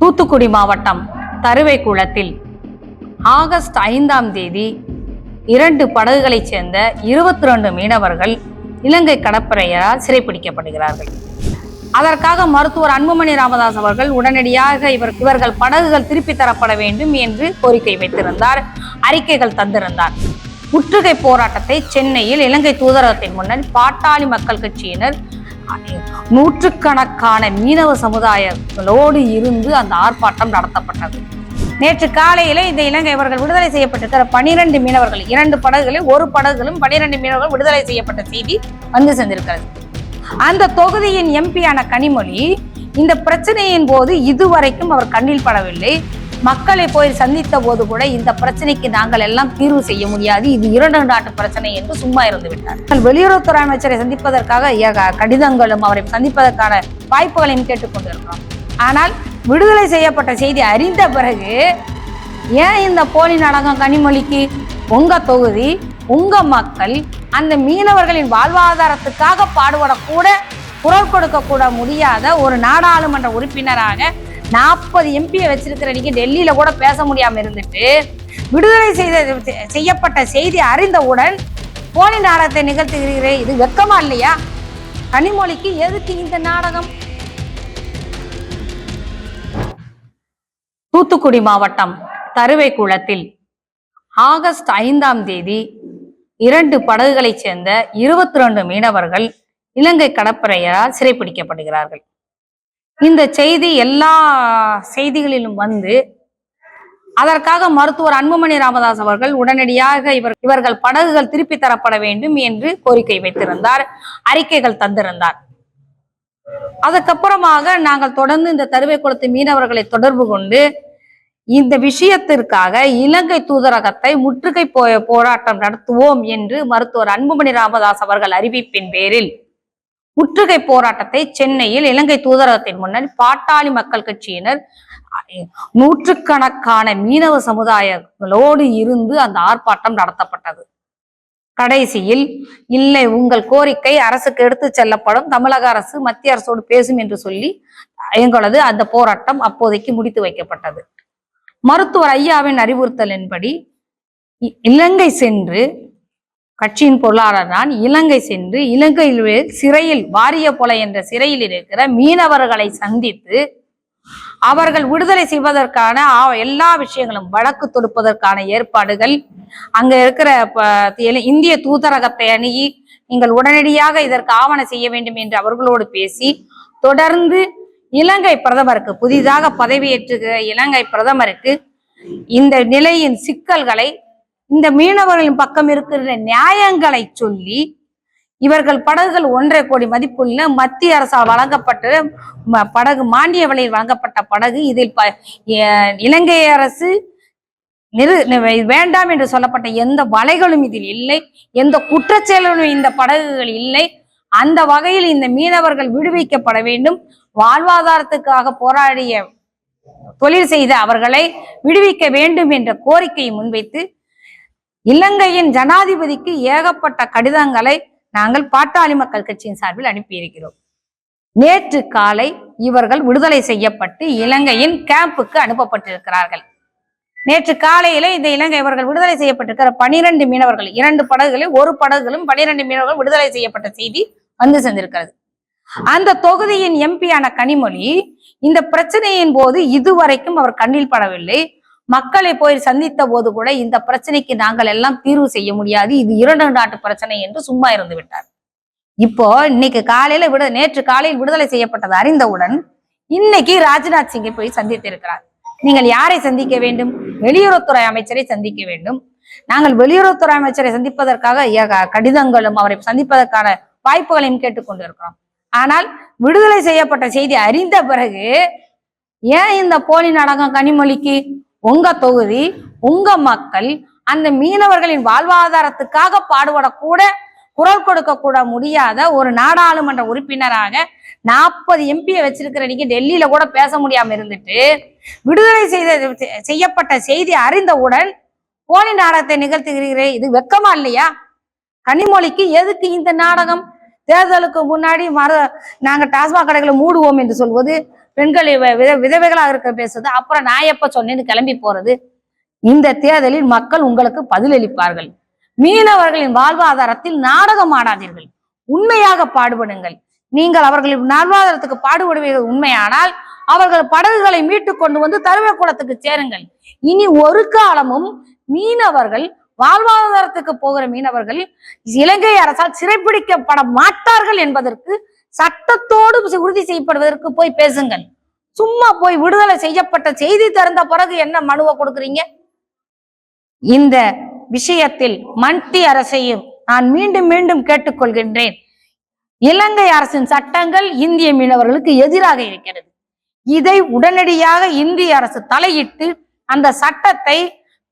தூத்துக்குடி மாவட்டம் தருவைக்குளத்தில் ஆகஸ்ட் ஐந்தாம் தேதி இரண்டு படகுகளைச் சேர்ந்த இருபத்தி ரெண்டு மீனவர்கள் இலங்கை கடற்படையால் சிறைப்பிடிக்கப்படுகிறார்கள் அதற்காக மருத்துவர் அன்புமணி ராமதாஸ் அவர்கள் உடனடியாக இவர் இவர்கள் படகுகள் திருப்பி தரப்பட வேண்டும் என்று கோரிக்கை வைத்திருந்தார் அறிக்கைகள் தந்திருந்தார். முற்றுகை போராட்டத்தை சென்னையில் இலங்கை தூதரகத்தின் முன்னர் பாட்டாளி மக்கள் கட்சியினர் நூற்றுக்கணக்கான மீனவ சமுதாயங்களோடு இருந்து அந்த ஆர்ப்பாட்டம் நடத்தப்பட்டது. நேற்று காலையிலே இந்த இலங்கை அவர்கள் விடுதலை செய்யப்பட்டிருக்கிற பனிரெண்டு மீனவர்கள் இரண்டு படகுகளில் ஒரு படகுகளும் பனிரெண்டு மீனவர்கள் விடுதலை செய்யப்பட்ட செய்தி வந்து சென்றிருக்கிறது அந்த தொகுதியின் எம்பியான கனிமொழி இந்த பிரச்சனையின் போது இதுவரைக்கும் அவர் கண்ணில் படவில்லை. மக்களை போய் சந்தித்த போது கூட இந்த பிரச்சனைக்கு நாங்கள் எல்லாம் தீர்வு செய்ய முடியாது. இது இரண்டு நாட்டு பிரச்சனை என்று சும்மா இருந்து விட்டார். வெளியுறவுத்துறை அமைச்சரை சந்திப்பதற்காக ஏக- கடிதங்களும் அவரை சந்திப்பதற்கான வாய்ப்புகளையும் கேட்டுக்கொண்டிருக்கிறோம் ஆனால் விடுதலை செய்யப்பட்ட செய்தி அறிந்த பிறகு ஏன் இந்த போலி நாடகம் கனிமொழிக்கு உங்க தொகுதி உங்க மக்கள் அந்த மீனவர்களின் வாழ்வாதாரத்துக்காக பாடுபடக்கூட குரல் கொடுக்க கூட முடியாத ஒரு நாடாளுமன்ற உறுப்பினராக நாற்பது எம்பியை வச்சிருக்கிற நீங்க டெல்லியில கூட பேச முடியாம இருந்துட்டு விடுதலை செய்த செய்யப்பட்ட செய்தி அறிந்தவுடன் போலி நாடகத்தை நிகழ்த்துகிறீரே இது வெக்கமா இல்லையா? கனிமொழிக்கு எதுக்கு இந்த நாடகம்? தூத்துக்குடி மாவட்டம் தருவைக்குளத்தில் ஆகஸ்ட் ஐந்தாம் தேதி இரண்டு படகுகளைச் சேர்ந்த இருபத்தி ரெண்டு மீனவர்கள் இலங்கை கடற்பரையால் சிறைப்பிடிக்கப்படுகிறார்கள். இந்த செய்தி எல்லா செய்திகளிலும் வந்து அதற்காக மருத்துவர் அன்புமணி ராமதாஸ் அவர்கள் உடனடியாக இவர் இவர்கள் படகுகள் திருப்பி தரப்பட வேண்டும் என்று கோரிக்கை வைத்திருந்தார் அறிக்கைகள் தந்திருந்தார். அதுக்கப்புறமாக நாங்கள் தொடர்ந்து இந்த தருவை குளத்து மீனவர்களை தொடர்பு கொண்டு இந்த விஷயத்திற்காக இலங்கை தூதரகத்தை முற்றுகை போ போராட்டம் நடத்துவோம் என்று மருத்துவர் அன்புமணி ராமதாஸ் அவர்கள் அறிவிப்பின் பேரில் முற்றுகை போராட்டத்தை சென்னையில் இலங்கை தூதரகத்தின் முன்னர் பாட்டாளி மக்கள் கட்சியினர் நூற்றுக்கணக்கான மீனவ சமுதாயங்களோடு இருந்து அந்த ஆர்ப்பாட்டம் நடத்தப்பட்டது. கடைசியில் இல்லை உங்கள் கோரிக்கை அரசுக்கு எடுத்து செல்லப்படும். தமிழக அரசு மத்திய அரசோடு பேசும் என்று சொல்லி எங்களது அந்த போராட்டம் அப்போதைக்கு முடித்து வைக்கப்பட்டது. மருத்துவர் ஐயாவின் அறிவுறுத்தலின்படி இ- இலங்கை சென்று கட்சியின் பொருளாளர் நான் இலங்கை சென்று இலங்கையில் சிறையில் வாரிய போல என்ற சிறையில் இருக்கிற மீனவர்களை சந்தித்து அவர்கள் விடுதலை செய்வதற்கான எல்லா விஷயங்களும் வழக்கு தொடுப்பதற்கான ஏற்பாடுகள். அங்க இருக்கிற ப- இந்திய தூதரகத்தை அணுகி நீங்கள் உடனடியாக இதற்கு ஆவண செய்ய வேண்டும் என்று அவர்களோடு பேசி தொடர்ந்து இலங்கை பிரதமருக்கு புதிதாக பதவியேற்றுகிற இலங்கை பிரதமருக்கு இந்த நிலையின் சிக்கல்களை இந்த மீனவர்களின் பக்கம் இருக்கிற நியாயங்களை சொல்லி இவர்கள் படகுகள் ஒன்றரை கோடி மதிப்புள்ள மத்திய அரசால் வழங்கப்பட்ட படகு மானிய விலையில் வழங்கப்பட்ட படகு. இதில் ப- இலங்கை அரசு நிறு வேண்டாம் என்று சொல்லப்பட்ட எந்த வலைகளும் இதில் இல்லை. எந்த குற்றச்செயலும் இந்த படகுகள் இல்லை. அந்த வகையில் இந்த மீனவர்கள் விடுவிக்கப்பட வேண்டும். வாழ்வாதாரத்துக்காக போராடிய தொழில் செய்த அவர்களை விடுவிக்க வேண்டும் என்ற கோரிக்கையை முன்வைத்து இலங்கையின் ஜனாதிபதிக்கு ஏகப்பட்ட கடிதங்களை நாங்கள் பாட்டாளி மக்கள் கட்சியின் சார்பில் அனுப்பியிருக்கிறோம். நேற்று காலை இவர்கள் விடுதலை செய்யப்பட்டு இலங்கையின் கேம்புக்கு அனுப்பப்பட்டிருக்கிறார்கள். நேற்று காலையில இந்த இலங்கை இவர்கள் விடுதலை செய்யப்பட்டிருக்கிற பனிரெண்டு மீனவர்கள் இரண்டு படகுகளில் ஒரு படகுகளும் பனிரெண்டு மீனவர்கள் விடுதலை செய்யப்பட்ட செய்தி வந்து சென்றிருக்கிறது. அந்த தொகுதியின் எம்பியான கனிமொழி இந்த பிரச்சனையின் போது இதுவரைக்கும் அவர் கண்ணில் படவில்லை. மக்களை போய் சந்தித்த போது கூட இந்த பிரச்சனைக்கு நாங்கள் எல்லாம் தீர்வு செய்ய முடியாது. இது இரண்டு நாட்டு பிரச்சனை என்று சும்மா இருந்து விட்டார். இப்போ இன்னைக்கு காலையில விட நேற்று காலையில் விடுதலை செய்யப்பட்டது அறிந்தவுடன் இன்னைக்கு ராஜ்நாத் சிங்கை போய் சந்தித்திருக்கிறார் நீங்கள் யாரை சந்திக்க வேண்டும்? வெளியுறவுத்துறை அமைச்சரை சந்திக்க வேண்டும். நாங்கள் வெளியுறவுத்துறை அமைச்சரை சந்திப்பதற்காக ஏக- கடிதங்களும் அவரை சந்திப்பதற்கான வாய்ப்புகளையும் கேட்டுக்கொண்டிருக்கிறோம். ஆனால் விடுதலை செய்யப்பட்ட செய்தி அறிந்த பிறகு ஏன் இந்த போலி நாடகம் கனிமொழிக்கு உங்க தொகுதி உங்க மக்கள் அந்த மீனவர்களின் வாழ்வாதாரத்துக்காக பாடுபடக்கூட குரல் கொடுக்க கூட முடியாத ஒரு நாடாளுமன்ற உறுப்பினராக நாற்பது எம்பியை வச்சிருக்கிற நீங்க டெல்லியில கூட பேச முடியாம இருந்துட்டு விடுதலை செய்த செய்யப்பட்ட செய்தி அறிந்தவுடன் போலி நாடகத்தை நிகழ்த்துகிறீரே இது வெக்கமா இல்லையா? கனிமொழிக்கு எதுக்கு இந்த நாடகம்? தேர்தலுக்கு முன்னாடி மறு நாங்க டாஸ்மாக் கடைகளை மூடுவோம் என்று சொல்வது பெண்கள் இவ- வித- விதவைகளாக இருக்க பேசுறது அப்புறம் நான் எப்ப சொன்னேன்னு கிளம்பி போறது? இந்த தேர்தலில் மக்கள் உங்களுக்கு பதிலளிப்பார்கள். மீனவர்களின் வாழ்வாதாரத்தில் நாடகம் ஆடாதீர்கள். உண்மையாக பாடுபடுங்கள். நீங்கள் அவர்களின் வாழ்வாதாரத்துக்கு பாடுபடுவீர்கள் உண்மையானால் அவர்கள் படகுகளை மீட்டு கொண்டு வந்து தருவக்குளத்துக்கு சேருங்கள். இனி ஒரு காலமும் மீனவர்கள் வாழ்வாதாரத்துக்கு போகிற மீனவர்கள் இலங்கை அரசால் சிறைப்பிடிக்கப்பட மாட்டார்கள் என்பதற்கு சட்டத்தோடு உறுதி செய்யப்படுவதற்கு போய் பேசுங்கள். சும்மா போய் விடுதலை செய்யப்பட்ட செய்தி திறந்த பிறகு என்ன மனுவை கொடுக்குறீங்க? இந்த விஷயத்தில் மண்டி அரசையும் நான் மீண்டும் மீண்டும் கேட்டுக்கொள்கின்றேன். இலங்கை அரசின் சட்டங்கள் இந்திய மீனவர்களுக்கு எதிராக இருக்கிறது. இதை உடனடியாக இந்திய அரசு தலையிட்டு அந்த சட்டத்தை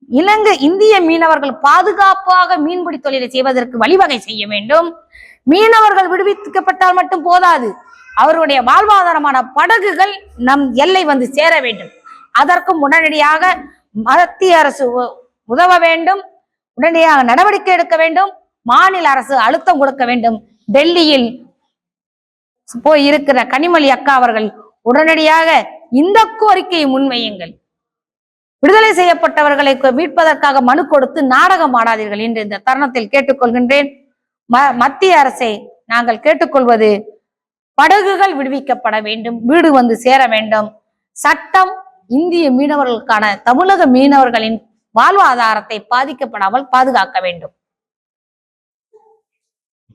இலங்கை இந்திய மீனவர்கள் பாதுகாப்பாக மீன்பிடி தொழிலை செய்வதற்கு வழிவகை செய்ய வேண்டும். மீனவர்கள் விடுவிக்கப்பட்டால் மட்டும் போதாது. அவருடைய வாழ்வாதாரமான படகுகள் நம் எல்லை வந்து சேர வேண்டும். அதற்கும் உடனடியாக மத்திய அரசு உ- உதவ வேண்டும். உடனடியாக நடவடிக்கை எடுக்க வேண்டும். மாநில அரசு அழுத்தம் கொடுக்க வேண்டும். டெல்லியில் போய் இருக்கிற கனிமொழி அக்கா அவர்கள் உடனடியாக இந்த கோரிக்கையை முன்வையுங்கள். விடுதலை செய்யப்பட்டவர்களை மீட்பதற்காக மனு கொடுத்து நாடகம் ஆடாதீர்கள் என்று இந்த தருணத்தில் கேட்டுக்கொள்கின்றேன். ம- மத்திய அரசை நாங்கள் கேட்டுக்கொள்வது படகுகள் விடுவிக்கப்பட வேண்டும் வீடு வந்து சேர வேண்டும். சட்டம் இந்திய மீனவர்களுக்கான தமிழக மீனவர்களின் வாழ்வாதாரத்தை பாதிக்கப்படாமல் பாதுகாக்க வேண்டும்.